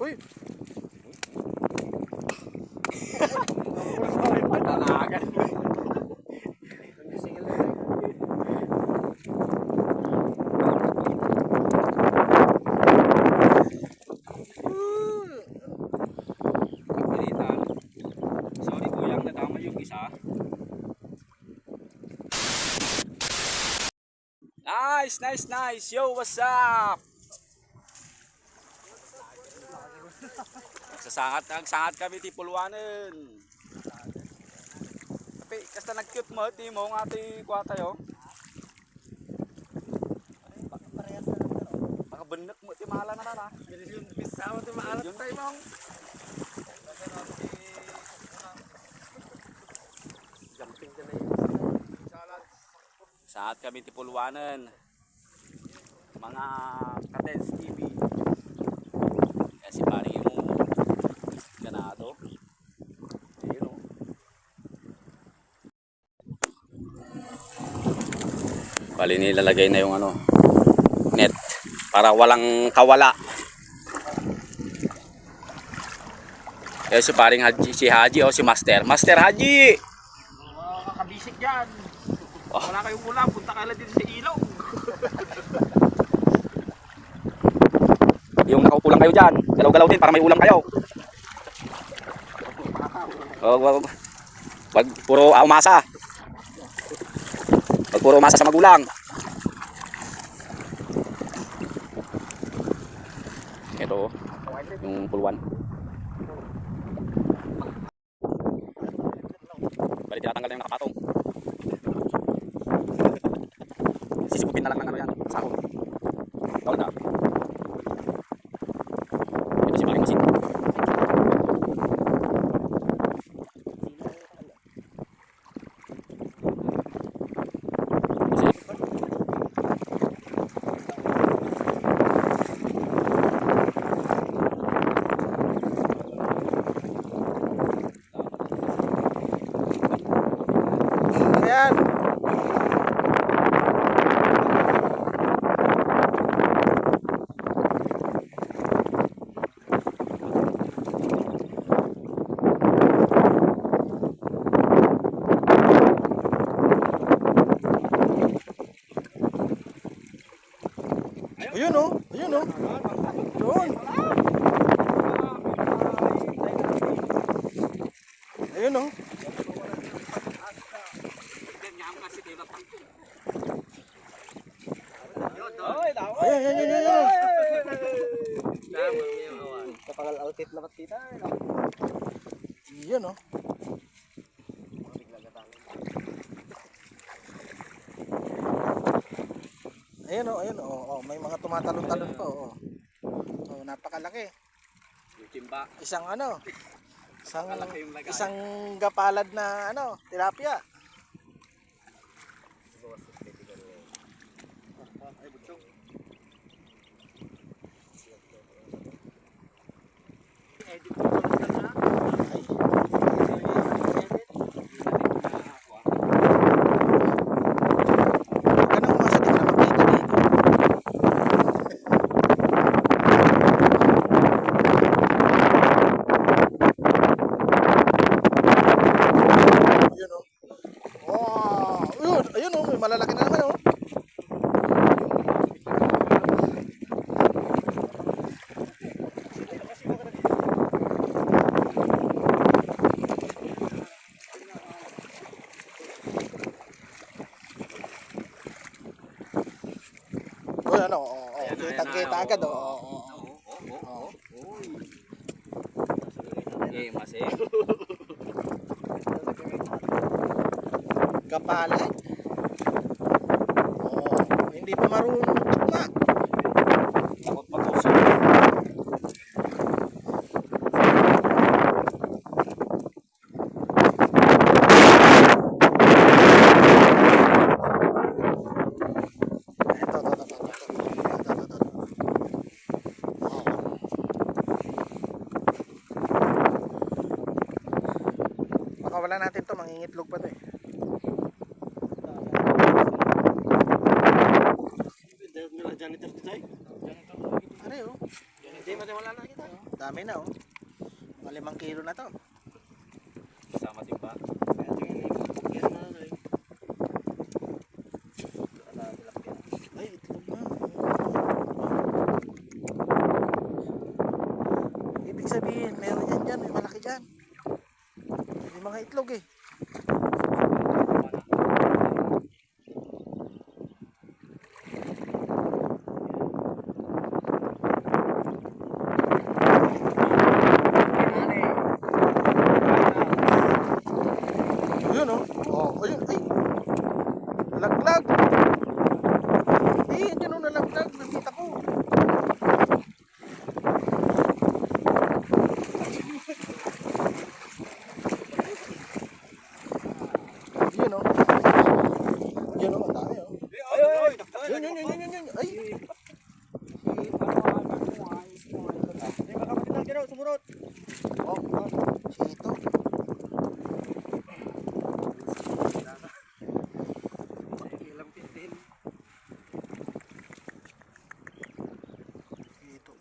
Uy, Patalagan. Kapilitan. Sorry kuyang, natama yung isa. Nice, nice, nice. Yo, what's up? Nagsasangat, nagsangat kami ti pulwanan. Tapi, kasta nag-cute mo, ti mo nga ti kuha tayo. Makabenek mo ti mahala na na. yung pisaw ito maalat Yung tayo mong. Jumping ka na yun. Saat kami ti pulwanan. Mga Katens TV. Kaya si pari yung ganado. Ayun o. Bali nilalagay na yung ano net para walang kawala. Kaya si paring Haji, si Haji o si Master. Master Haji! Mga kakabisik yan. Oh. Wala kayong ulam, punta kayo dito sa ilaw. Yung nakaupo lang kayo dyan. Galaw-galaw din para may ulam kayo. Wag, wag, wag puro umasa. Puro umasa sa magulang. Ito, yung puluan. Bali, tinatanggal na yung nakapatong. Sisibupin na lang ng ano yan, Ayun o. Oh. Ayun o. Oh. Doon. Ayun o. Oh. Ay, ay, ay, ay, ay. Kapag al-outfit na patita. Eh, Yun o. Oh. Ayun oh, ayun oh, oh, may mga tumatalon-talon pa oh. Oh, napakalaki. yung timba. Isang ano? Isang isang gapalad na ano, tilapia. Ganun Ayun, ano, oo, oo. Kitang-kita agad, oo. oo. Oo. Eh, masaya. Kapalay. Oo, hindi pa marunong. Tukma. wala natin to mangingitlog pa to eh. Janitor oh. to tayo ano yun hindi wala na kita dami na oh. Malimang kilo na to. Sama timba kaya tingin yan na itlog eh. Ayun oh. Oh, ayun, ay. Laglag. Eh, yan oh, nalaglag. Nakita ko. Yun oh. Yun oh, ang dami oh. Ay, ay, ay. Yun, yun, yun, yun, yun, yun. Ay, Ay, baka magandang ginaw, sumunod. oh, oh. Sito. Ilang pintin. Sito.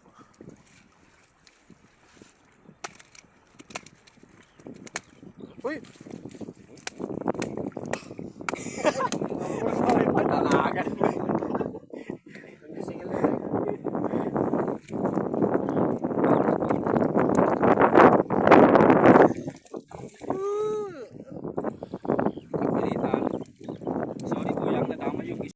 Uy,